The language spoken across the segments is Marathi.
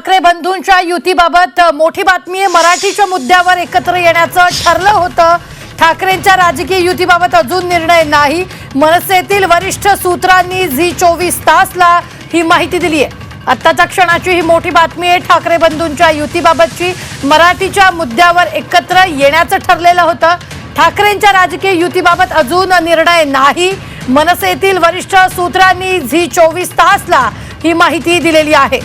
ठाकरे बंधूंच्या युतीबाबत मोठी बातमी आहे. मराठीच्या मुद्द्यावर एकत्र येण्याचं ठरलं होतं. ठाकरेंच्या राजकीय युतीबाबत अजून निर्णय नाही. मनसेतील वरिष्ठ सूत्रांनी झी चोवीस तासला ही माहिती दिली आहे. आत्ताच्या क्षणाची ही मोठी बातमी आहे. ठाकरे बंधूंच्या युतीबाबतची मराठीच्या मुद्द्यावर एकत्र येण्याचं ठरलेलं होतं. ठाकरेंच्या राजकीय युतीबाबत अजून निर्णय नाही. मनसेतील वरिष्ठ सूत्रांनी झी चोवीस तासला ही माहिती दिलेली आहे.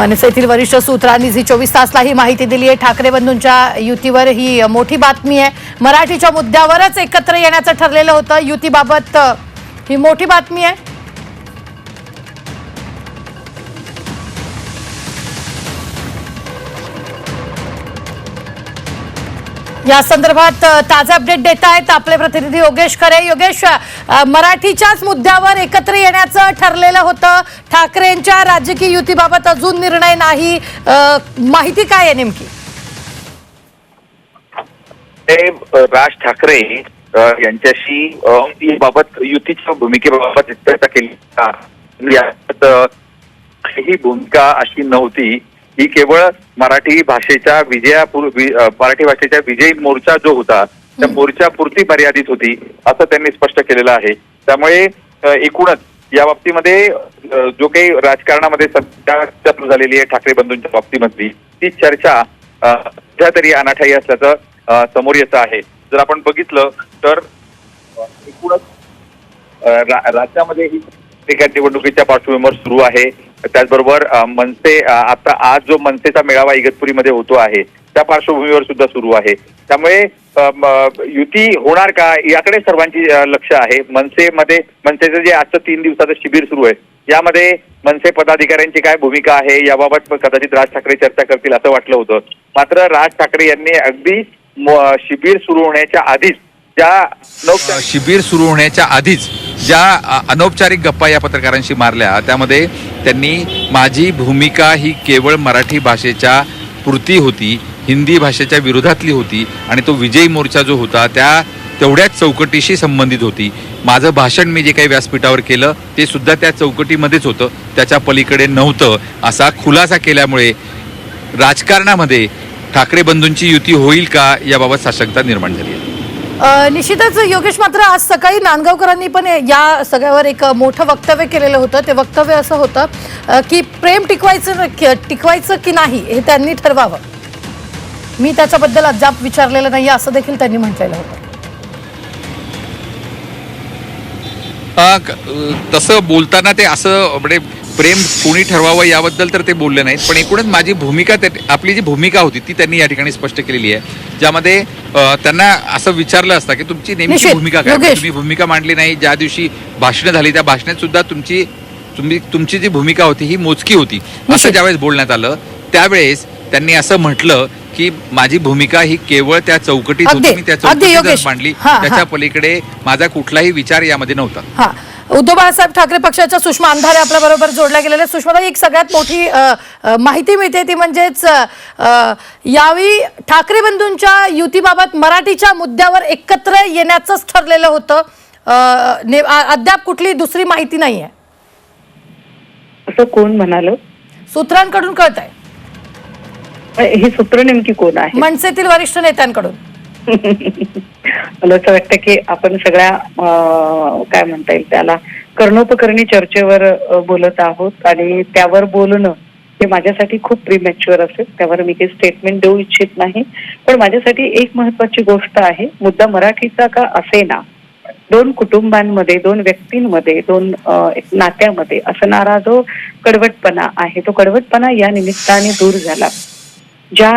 मनसेतील वरिष्ठ सूत्रांनी झी चोवीस तासला ही माहिती दिली आहे. ठाकरे बंधूंच्या युतीवर ही मोठी बातमी आहे. मराठीच्या मुद्द्यावरच एकत्र येण्याचं ठरलेलं होतं. युतीबाबत ही मोठी बातमी आहे. या संदर्भात ताजा अपडेट देत आहेत आपले प्रतिनिधी योगेश खरे. योगेश मराठीच्याच मुद्द्यावर एकत्र येण्याचं ठरलेलं होतं. ठाकरेंच्या राजकीय युतीबाबत अजून निर्णय नाही. माहिती काय आहे नेमकी? ते राज ठाकरे यांच्याशी बाबत याबाबत युतीच्या भूमिकेबाबत चर्चा केली. ही भूमिका अशी नव्हती. ही केवळ मराठी भाषेच्या अ, मराठी भाषेच्या विजयी मोर्चा जो होता त्या मोर्चापुरती मर्यादित होती असं त्यांनी स्पष्ट केलेलं आहे. त्यामुळे एकूणच या बाबतीमध्ये जो काही राजकारणामध्ये सध्या झालेली आहे ठाकरे बंधूंच्या बाबतीमधली ती चर्चा सध्या तरी अनाठाई असल्याचं समोर येतं आहे. जर आपण बघितलं तर एकूणच राज्यामध्ये ही एका निवडणुकीच्या पार्श्वभूमीवर सुरू आहे. त्याचबरोबर मनसे आता आज जो मनसेचा मेळावा इगतपुरीमध्ये होतो आहे त्या पार्श्वभूमीवर सुद्धा सुरू आहे. त्यामुळे युती होणार का याकडे सर्वांची लक्ष आहे. मनसेमध्ये मनसेचं जे आजचं तीन दिवसाचं शिबिर सुरू आहे यामध्ये मनसे पदाधिकाऱ्यांची काय भूमिका आहे याबाबत कदाचित राज ठाकरे चर्चा करतील असं वाटलं होतं. मात्र राज ठाकरे यांनी अगदी शिबिर सुरू होण्याच्या आधीच ज्या शिबिर सुरू होण्याच्या आधीच ज्या अनौपचारिक गप्पा या पत्रकारांशी मारल्या त्यामध्ये त्यांनी माझी भूमिका ही केवळ मराठी भाषेच्या पुरती होती हिंदी भाषेच्या विरोधातली होती आणि तो विजयी मोर्चा जो होता त्या तेवढ्याच चौकटीशी संबंधित होती. माझं भाषण मी जे काही व्यासपीठावर केलं ते सुद्धा त्या चौकटीमध्येच होतं. त्याच्या पलीकडे नव्हतं. असा खुलासा केल्यामुळे राजकारणामध्ये ठाकरे बंधूंची युती होईल का याबाबत साशंकता निर्माण झाली आहे. निश्चितच योगेश मात्र आज सकाळी नांदगावकरांनी पण या सगळ्यावर एक मोठं वक्तव्य केलेलं होतं. ते वक्तव्य असं होतं की प्रेम टिकवायचं टिकवायचं की नाही हे त्यांनी ठरवावं. मी त्याच्याबद्दल अद्याप विचारलेलं नाही असं देखील त्यांनी म्हटलेलं होतं. तसं बोलताना ते असं म्हणजे प्रेम कोणी ठरवावं याबद्दल तर ते बोलले नाहीत पण एकूणच माझी भूमिका त्या- आपली जी भूमिका होती ती त्यांनी या ठिकाणी स्पष्ट केलेली आहे ज्यामध्ये त्यांना असं विचारलं असतं की तुमची नेमकी. भूमिका काय. तुम्ही भूमिका मांडली नाही ज्या दिवशी भाषणं झाली त्या भाषणात सुद्धा तुमची तुम्ही तुमची जी भूमिका होती ही मोजकी होती असं. ज्यावेळेस बोलण्यात आलं त्यावेळेस त्यांनी असं म्हटलं की माझी भूमिका ही केवळ त्या चौकटीत होती मी त्या. चौकटीतच मांडली. त्याच्या पलीकडे माझा कुठलाही विचार यामध्ये नव्हता उद्धव बाळासाहेब ठाकरे पक्षाच्या सुषमा अंधारे आपल्या बरोबर जोडल्या गेलेल्या सुषमा एक सगळ्यात मोठी माहिती मिळते ती म्हणजेच यावेळी ठाकरे बंधूंच्या युतीबाबत मराठीच्या मुद्द्यावर एकत्र येण्याचंच ठरलेलं होतं. अद्याप कुठली दुसरी माहिती नाही आहे असं कोण म्हणाल? सूत्रांकडून कळत आहे हे सूत्र नेमकी कोण आहे? मनसेतील वरिष्ठ नेत्यांकडून. मला असं वाटतं की आपण सगळ्या काय म्हणता येईल त्याला कर्णोपकरणी चर्चेवर बोलत आहोत आणि त्यावर बोलणं हे माझ्यासाठी खूप प्रीमॅच्युअर असेल. त्यावर मी काही स्टेटमेंट देऊ इच्छित नाही. पण माझ्यासाठी एक महत्वाची गोष्ट आहे. मुद्दा मराठीचा का असे ना दोन कुटुंबांमध्ये दोन व्यक्तींमध्ये दोन नात्यामध्ये असणारा जो कडवटपणा आहे तो कडवटपणा या निमित्ताने दूर झाला. ज्या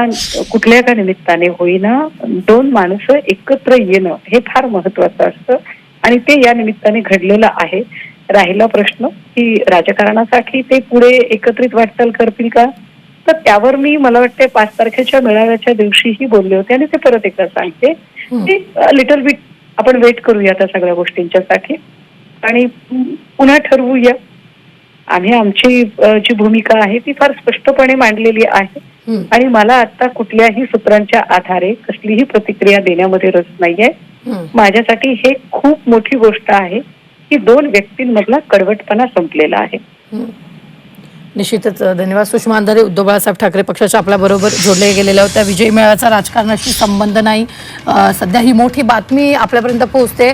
कुठल्या का निमित्ताने होईना दोन माणसं एकत्र येणं हे फार महत्वाचं असतं. आणि ते या निमित्ताने घडलेलं आहे. राहिला प्रश्न की राजकारणासाठी ते पुढे एकत्रित वाटचाल करतील का? तर त्यावर मी मला वाटते पाच तारखेच्या मेळाव्याच्या दिवशीही बोलले होते आणि ते परत एकदा सांगते. की लिटल बिट आपण वेट करूया त्या सगळ्या गोष्टींच्यासाठी. आणि पुन्हा ठरवूया. आम्ही आमची जी भूमिका आहे ती फार स्पष्टपणे मांडलेली आहे. आणि मला आता कुठल्याही सूत्रांच्या आधारे कसलीही प्रतिक्रिया देण्यामध्ये रस नाहीये. माझ्यासाठी हे खूप मोठी गोष्ट आहे की दोन व्यक्तींमधला कडवटपणा संपलेला आहे. निश्चितच धन्यवाद. सुषमा अंधारे उद्धव बाळासाहेब ठाकरे पक्षाच्या आपल्या बरोबर जोडले गेलेल्या होत्या विजयी मेळाचा राजकारणाशी संबंध नाही. सध्या ही मोठी बातमी आपल्यापर्यंत पोहोचते.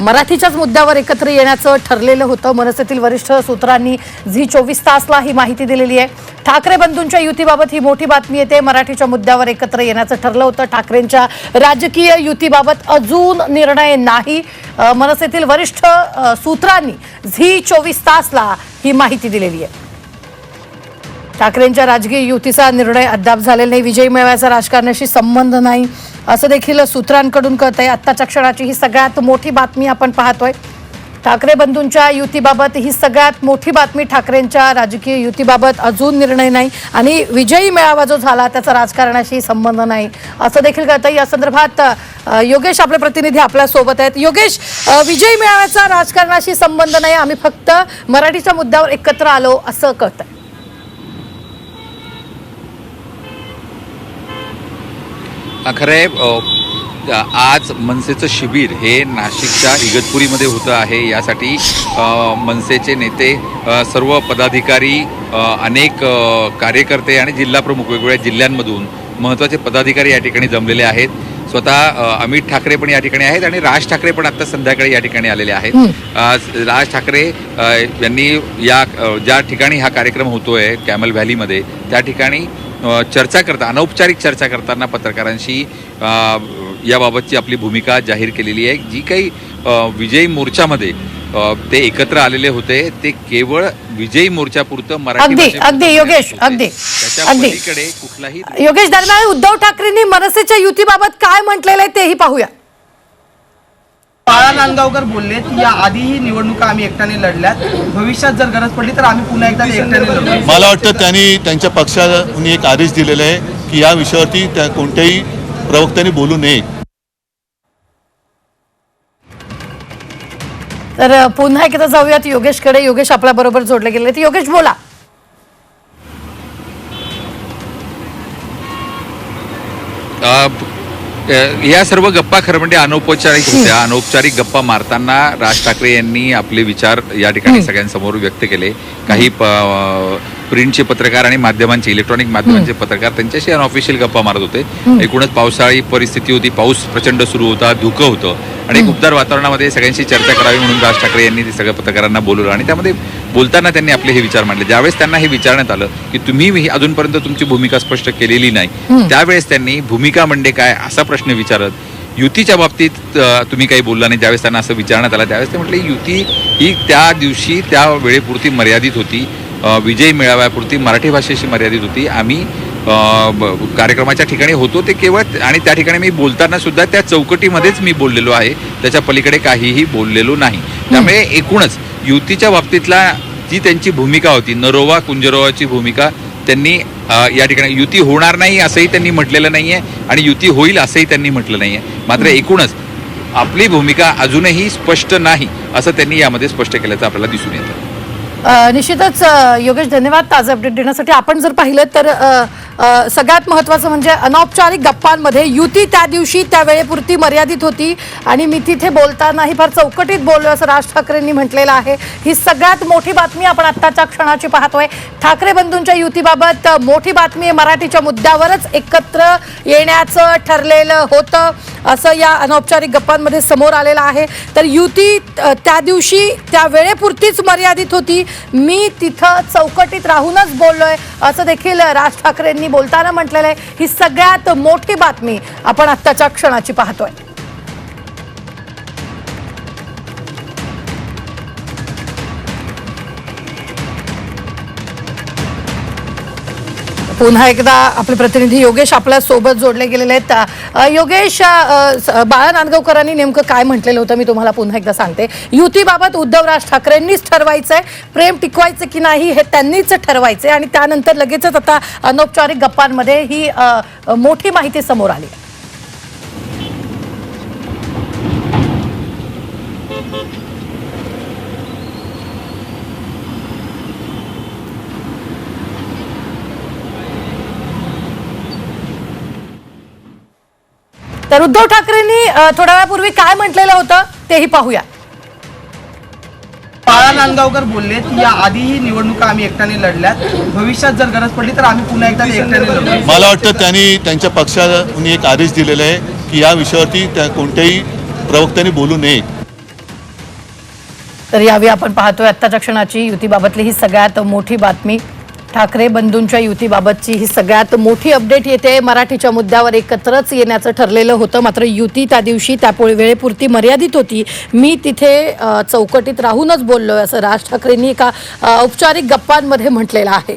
मराठीच्याच मुद्द्यावर एकत्र येण्याचं ठरलेलं होतं. मनसेतील वरिष्ठ सूत्रांनी झी चोवीस तासला ही माहिती दिलेली आहे. ठाकरे बंधूंच्या युतीबाबत ही मोठी बातमी येते. मराठीच्या मुद्द्यावर एकत्र येण्याचं ठरलं होतं. ठाकरेंच्या राजकीय युतीबाबत अजून निर्णय नाही. मनसेतील वरिष्ठ सूत्रांनी झी चोवीस तासला ही माहिती दिलेली आहे. ठाकरेंच्या राजकीय युतीचा निर्णय अद्याप झालेला नाही. विजयी मिळवायचा राजकारणाशी संबंध नाही. असं देखील सूत्रांकडून कळत आहे आत्ताच्या क्षणाची ही सगळ्यात मोठी बातमी आपण पाहतोय. ठाकरे बंधूंच्या युतीबाबत ही सगळ्यात मोठी बातमी ठाकरेंच्या राजकीय युतीबाबत अजून निर्णय नाही. आणि विजयी मेळावा जो झाला त्याचा राजकारणाशी संबंध नाही. असं देखील कळतं या संदर्भात योगेश आपले प्रतिनिधी आपल्यासोबत आहेत. योगेश विजयी मेळाव्याचा राजकारणाशी संबंध नाही. आम्ही फक्त मराठीच्या मुद्द्यावर एकत्र आलो असं कळतं खरं आज मनसेचं शिबिर हे नाशिकच्या इगतपुरीमध्ये होतं आहे. यासाठी मनसेचे नेते सर्व पदाधिकारी अनेक कार्यकर्ते आणि जिल्हाप्रमुख वेगवेगळ्या जिल्ह्यांमधून महत्त्वाचे पदाधिकारी या ठिकाणी जमलेले आहेत. स्वतः अमित ठाकरे पण या ठिकाणी आहेत आणि राज ठाकरे पण आता संध्याकाळी या ठिकाणी आलेले आहेत. राज ठाकरे यांनी या ज्या ठिकाणी हा कार्यक्रम होतोय कॅमल व्हॅलीमध्ये त्या ठिकाणी चर्चा करता अनौपचारिक चर्चा करताना पत्रकारांशी याबाबतची आपली भूमिका जाहीर केलेली आहे जी काही विजयी मोर्चामध्ये ते एकत्र आलेले होते ते केवळ विजयी मोर्चापुरतं मराठी अगदी, योगेश. अगदी, अगदी. कुठलाही योगेश दरम्यान उद्धव ठाकरेंनी मनसेच्या युतीबाबत काय म्हटलेलं आहे तेही पाहूया बाळा नांदगावकर बोलले की या आधीही निवडणुका आम्ही एकट्याने लढल्यात. भविष्यात जर गरज पडली तर आम्ही पुन्हा एकदा एकट्याने लढू. मला वाटतं त्यांनी त्यांच्या पक्षाने एक आदेश दिलेला आहे की या विषयावरती त्या कोणत्याही प्रवक्त्यांनी बोलू नये. तर पुन्हा एकदा जाऊयात. योगेशकडे योगेश आपल्या बरोबर जोडले गेले. आहेत. योगेश बोला. अ, या सर्व गप्पा खरं म्हणजे अनौपचारिक होत्या अनौपचारिक गप्पा मारताना राज ठाकरे यांनी आपले विचार या ठिकाणी सगळ्यांसमोर व्यक्त केले. काही प- प्रिंटचे पत्रकार आणि माध्यमांचे इलेक्ट्रॉनिक माध्यमांचे पत्रकार त्यांच्याशी अनऑफिशियल गप्पा मारत होते. एकूणच पावसाळी परिस्थिती होती पाऊस प्रचंड सुरू होता धुकं होतं. आणि एक उबदार वातावरणामध्ये सगळ्यांशी चर्चा करावी म्हणून राज ठाकरे यांनी ते सगळ्या पत्रकारांना बोलवलं आणि त्यामध्ये बोलताना त्यांनी आपले हे विचार मांडले. ज्यावेळेस त्यांना हे विचारण्यात आलं की तुम्ही अजूनपर्यंत तुमची भूमिका स्पष्ट केलेली नाही त्यावेळेस त्यांनी भूमिका म्हणजे काय असा प्रश्न विचारत युतीच्या बाबतीत तुम्ही काही बोलला नाही ज्यावेळेस त्यांना असं विचारण्यात आलं त्यावेळेस ते म्हटले युती ही त्या दिवशी त्या वेळेपुरती मर्यादित होती. विजयी मेळाव्यापुरती मराठी भाषेशी मर्यादित होती. आम्ही कार्यक्रमाच्या ठिकाणी होतो ते केवळ आणि त्या ठिकाणी मी बोलताना सुद्धा त्या चौकटीमध्येच मी बोललेलो आहे. त्याच्या पलीकडे काहीही बोललेलो नाही. त्यामुळे एकूणच युतीच्या बाबतीतला जी त्यांची भूमिका होती नरोवा कुंजरोवाची भूमिका त्यांनी या ठिकाणी युती होणार नाही असंही त्यांनी म्हटलेलं नाही आहे आणि युती होईल असंही त्यांनी म्हटलं नाही आहे मात्र एकूणच आपली भूमिका अजूनही स्पष्ट नाही असं त्यांनी यामध्ये स्पष्ट केल्याचं आपल्याला दिसून येतं. निश्चितच योगेश धन्यवाद ताजं अपडेट देण्यासाठी. आपण जर पाहिलं तर सगळ्यात महत्त्वाचं म्हणजे अनौपचारिक गप्पांमध्ये युती त्या दिवशी त्या वेळेपुरती मर्यादित होती. आणि मी तिथे बोलतानाही फार चौकटीत बोललो असं राज ठाकरेंनी म्हटलेलं आहे. ही सगळ्यात मोठी बातमी आपण आत्ताच्या क्षणाची पाहतोय. ठाकरे बंधूंच्या युतीबाबत मोठी बातमी मराठीच्या मुद्द्यावरच एकत्र येण्याचं ठरलेलं होतं. असं या अनौपचारिक गप्पांमध्ये समोर आलेलं आहे. तर युती त्या दिवशी त्या वेळेपुरतीच मर्यादित होती. मी तिथं चौकटीत राहूनच बोललोय. असं देखील राज ठाकरेंनी बोलताना म्हटलेलं आहे. ही सगळ्यात मोठी बातमी आपण आत्ताच्या क्षणाची पाहतोय. पुन्हा एकदा आपले प्रतिनिधी योगेश आपल्यासोबत जोडले गेलेले आहेत. योगेश बाळा नांदगावकरांनी नेमकं काय म्हटलेलं होतं मी तुम्हाला पुन्हा एकदा सांगते. युतीबाबत उद्धवराज ठाकरेंनीच ठरवायचंय प्रेम टिकवायचं की नाही हे त्यांनीच ठरवायचंय आणि त्यानंतर लगेचच आता अनौपचारिक गप्पांमध्ये ही मोठी माहिती समोर आली. तर उद्धव ठाकरेंनी थोड्या वेळापूर्वी काय म्हटलेलं होतं तेही पाहूया. बाळा नांदगावकर बोलले की या आधीही निवडणुका आम्ही एकट्याने लढल्यात. भविष्यात जर गरज पडली तर आम्ही पुन्हा एकदा एकट्याने लढू. मला वाटतं त्यांनी त्यांच्या पक्षाने एक आदेश दिलेला आहे की या विषयावरती त्या कोणत्याही प्रवक्त्यांनी बोलू नये. तर यावेळी आपण पाहतोय आत्ताच्या क्षणाची युतीबाबतली ही सगळ्यात मोठी बातमी. ठाकरे बंधूंच्या युतीबाबतची ही सगळ्यात मोठी अपडेट येते. मराठीच्या मुद्द्यावर एकत्रच येण्याचं ठरलेलं होतं. मात्र युती त्या दिवशी त्यापुढे वेळेपुरती मर्यादित होती. मी तिथे चौकटीत राहूनच बोललोय असं राज ठाकरेंनी एका औपचारिक गप्पांमध्ये म्हटलेलं आहे.